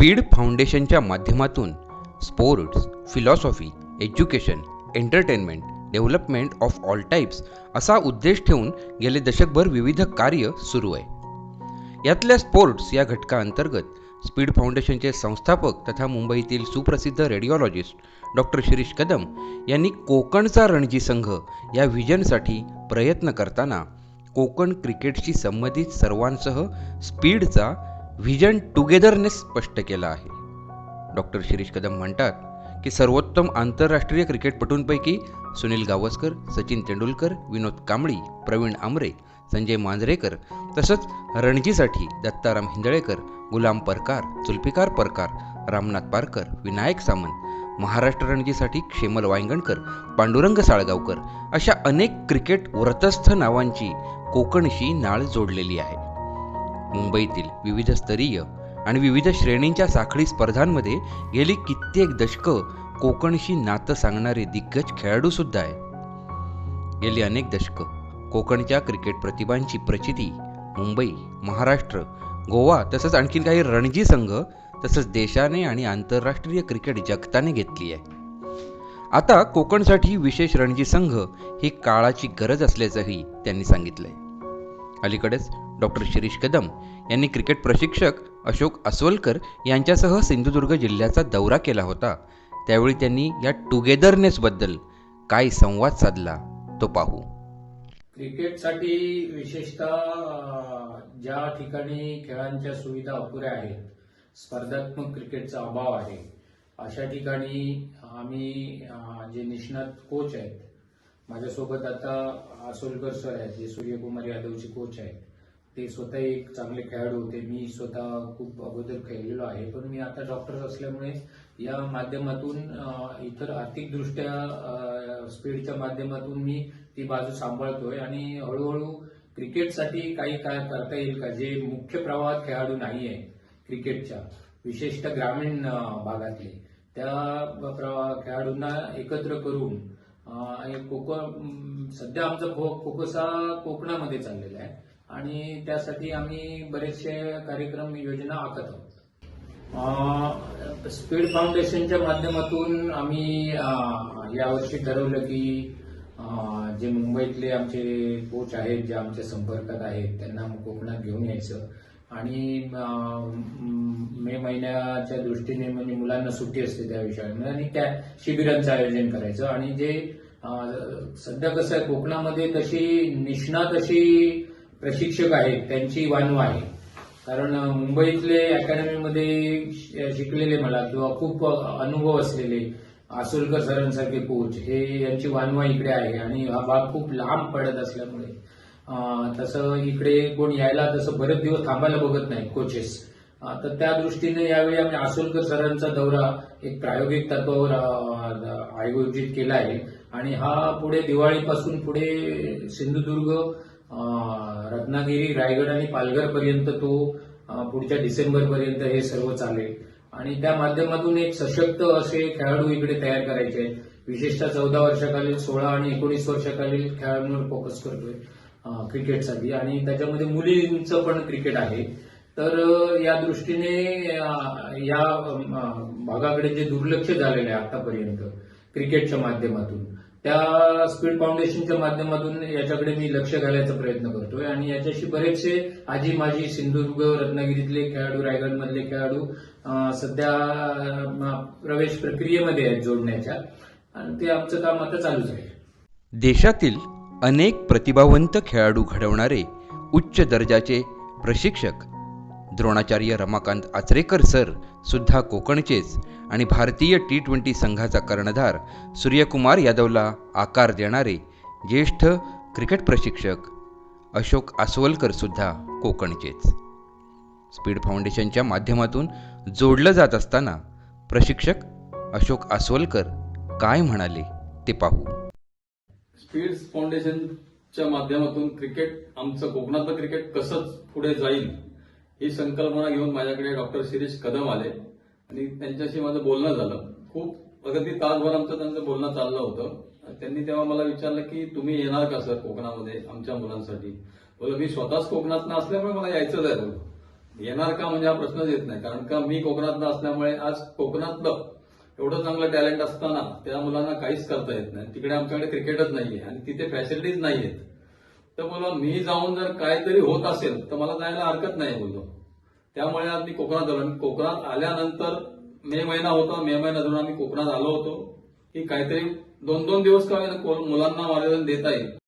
Speed फाउंडेशनच्या माध्यमातून sports philosophy education entertainment development of all types असा उद्देश ठेवून गेले दशकभर विविध कार्य सुरू आहे. यातल्या स्पोर्ट्स या घटकाअंतर्गत स्पीड फाउंडेशनचे संस्थापक तथा मुंबईतील सुप्रसिद्ध रेडिओलॉजिस्ट डॉक्टर शिरीष कदम यांनी कोकणचा रणजी संघ या व्हिजनसाठी प्रयत्न करताना कोकण क्रिकेटशी संबंधित सर्वांसह स्पीडचा व्हिजन टुगेदरनेस स्पष्ट केला आहे. डॉक्टर शिरीष कदम म्हणतात की सर्वोत्तम आंतरराष्ट्रीय क्रिकेटपटूंपैकी सुनील गावस्कर सचिन तेंडुलकर विनोद कांबळी प्रवीण आमरे संजय मांजरेकर तसंच रणजीसाठी दत्ताराम हिंदळेकर गुलाम परकार जुल्फिकार परकार रामनाथ पारकर विनायक सामंत महाराष्ट्र रणजीसाठी क्षेमल वायंगणकर पांडुरंग साळगावकर अशा अनेक क्रिकेट व्रतस्थ नावांची कोकणशी नाळ जोडलेली आहे. मुंबईतील विविध स्तरीय आणि विविध श्रेणींच्या साखळी स्पर्धांमध्ये गेली कित्येक दशकं कोकणशी नातं सांगणारे दिग्गज खेळाडू सुद्धा आहे गेली अनेक दशकं कोकणच्या क्रिकेट प्रतिभांची प्रचिती मुंबई महाराष्ट्र गोवा तसंच आणखी काही रणजी संघ तसंच देशाने आणि आंतरराष्ट्रीय क्रिकेट जगताने घेतली आहे. आता कोकणसाठी विशेष रणजी संघ ही काळाची गरज असल्याचंही त्यांनी सांगितलंय. अलीकडेच डॉक्टर शिरीष कदम यांनी क्रिकेट प्रशिक्षक अशोक अस्वलकर यांच्यासह सिंधुदुर्ग जिल्ह्याचा दौरा केला होता. त्यावेळी त्यांनी या टुगेदरनेसबद्दल काय संवाद साधला तो पाहू. क्रिकेटसाठी विशेषतः ज्या ठिकाणी खेळांच्या सुविधा अपुऱ्या आहेत स्पर्धात्मक क्रिकेटचा अभाव आहे अशा ठिकाणी आम्ही जे निष्णात कोच आहेत माझ्यासोबत आता आसोलकर सर आहेत जे सूर्यकुमार यादवचे कोच आहेत. ते स्वतः एक चांगले खेळाडू होते. मी स्वतः खूप अगोदर खेळलेलो आहे. पण मी आता डॉक्टर असल्यामुळे या माध्यमातून इतर आर्थिकदृष्ट्या स्पीडच्या माध्यमातून मी ती बाजू सांभाळतोय. आणि हळूहळू क्रिकेटसाठी काही काय करता येईल का? जे मुख्य प्रवाहात खेळाडू नाही आहे क्रिकेटच्या विशेषतः ग्रामीण भागातले. त्या प्रवा खेळाडूंना एकत्र करून आणि कोकण सध्या आमचा फो- फोकस हा कोकणामध्ये चाललेला आहे. आणि त्यासाठी आम्ही बरेचसे कार्यक्रम योजना आखत आहोत. स्पीड फाउंडेशनच्या माध्यमातून आम्ही यावर्षी ठरवलं की जे मुंबईतले आमचे कोच आहेत जे आमच्या संपर्कात आहेत त्यांना कोकणात घेऊन यायचं. आणि मे महिन्याच्या दृष्टीने म्हणजे मुलांना सुट्टी असते त्या विषयामध्ये म्हणजे आणि त्या शिबिरांचं आयोजन करायचं. आणि जे सध्या कसं आहे कोकणामध्ये तशी निष्णात अशी प्रशिक्षक आहेत त्यांची वानवा आहे. कारण मुंबईतले अकॅडमीमध्ये शिकलेले मला किंवा खूप अनुभव असलेले आसुलकर सरांसारखे कोच हे यांची वानवा इकडे आहे. आणि हा भाग खूप लांब पडत असल्यामुळे तसं इकडे कोण यायला तसं बरेच दिवस थांबायला बघत नाही कोचेस तर त्या दृष्टीने यावेळी आम्ही आसोलकर सरांचा दौरा एक प्रायोगिक तत्वावर आयोजित केला आहे. आणि हा पुढे दिवाळीपासून पुढे सिंधुदुर्ग रत्नागिरी रायगड आणि पालघर पर्यंत तो पुढच्या डिसेंबर पर्यंत हे सर्व चालेल. आणि त्या माध्यमातून एक सशक्त असे खेळाडू इकडे तयार करायचे आहेत. विशेषतः चौदा वर्षाखालील सोळा आणि एकोणीस वर्षाखालील खेळाडूंवर फोकस करतोय. क्रिकेटसाठी आणि त्याच्यामध्ये मुलींचं पण क्रिकेट आहे. तर या दृष्टीने या भागाकडे जे दुर्लक्ष झालेलं आहे आतापर्यंत क्रिकेटच्या माध्यमातून त्या स्पीड फाउंडेशनच्या माध्यमातून याच्याकडे मी लक्ष घालायचा प्रयत्न करतोय. आणि याच्याशी बरेचसे आजी माजी सिंधुदुर्ग रत्नागिरीतले खेळाडू रायगडमधले खेळाडू सध्या प्रवेश प्रक्रियेमध्ये आहेत जोडण्याच्या. आणि ते आमचं काम आता चालूच आहे. देशातील अनेक प्रतिभावंत खेळाडू घडवणारे उच्च दर्जाचे प्रशिक्षक. द्रोणाचार्य रमाकांत आचरेकर सर सुद्धा कोकणचेच आणि भारतीय टी ट्वेंटी संघाचा कर्णधार सूर्यकुमार यादवला आकार देणारे ज्येष्ठ क्रिकेट प्रशिक्षक अशोक आसवलकर सुद्धा कोकणचेच. स्पीड फाउंडेशनच्या माध्यमातून जोडलं जात असताना प्रशिक्षक अशोक आसवलकर काय म्हणाले ते पाहू. स्पीड्स फाउंडेशनच्या माध्यमातून क्रिकेट आमचं कोकणातलं क्रिकेट कसंच पुढे जाईल ही संकल्पना घेऊन माझ्याकडे डॉक्टर शिरीष कदम आले. आणि त्यांच्याशी माझं बोलणं झालं. खूप अगदी तासभर आमचं त्यांचं बोलणं चाललं होतं. त्यांनी तेव्हा मला विचारलं की तुम्ही येणार का सर कोकणामध्ये आमच्या मुलांसाठी? बोल मी स्वतःच कोकणात असल्यामुळे मला यायचंच आहे. येणार का? म्हणजे हा प्रश्नच येत नाही. कारण का मी कोकणातनं असल्यामुळे आज कोकणातलं एवढं चांगलं टॅलेंट असताना त्या मुलांना काहीच करता येत नाही. तिकडे आमच्याकडे क्रिकेटच नाहीये आणि तिथे फॅसिलिटीज नाहीयेत. तर बोला मी जाऊन जर काहीतरी होत असेल तर मला जायला हरकत नाही बोललो त्यामुळे आज मी कोकणात आलो आणि कोकणात आल्यानंतर मे महिना होता मे महिना धरून आम्ही कोकणात आलो होतो की काहीतरी दोन दोन दिवस का को- मुलांना मार्गदर्शन देता येईल.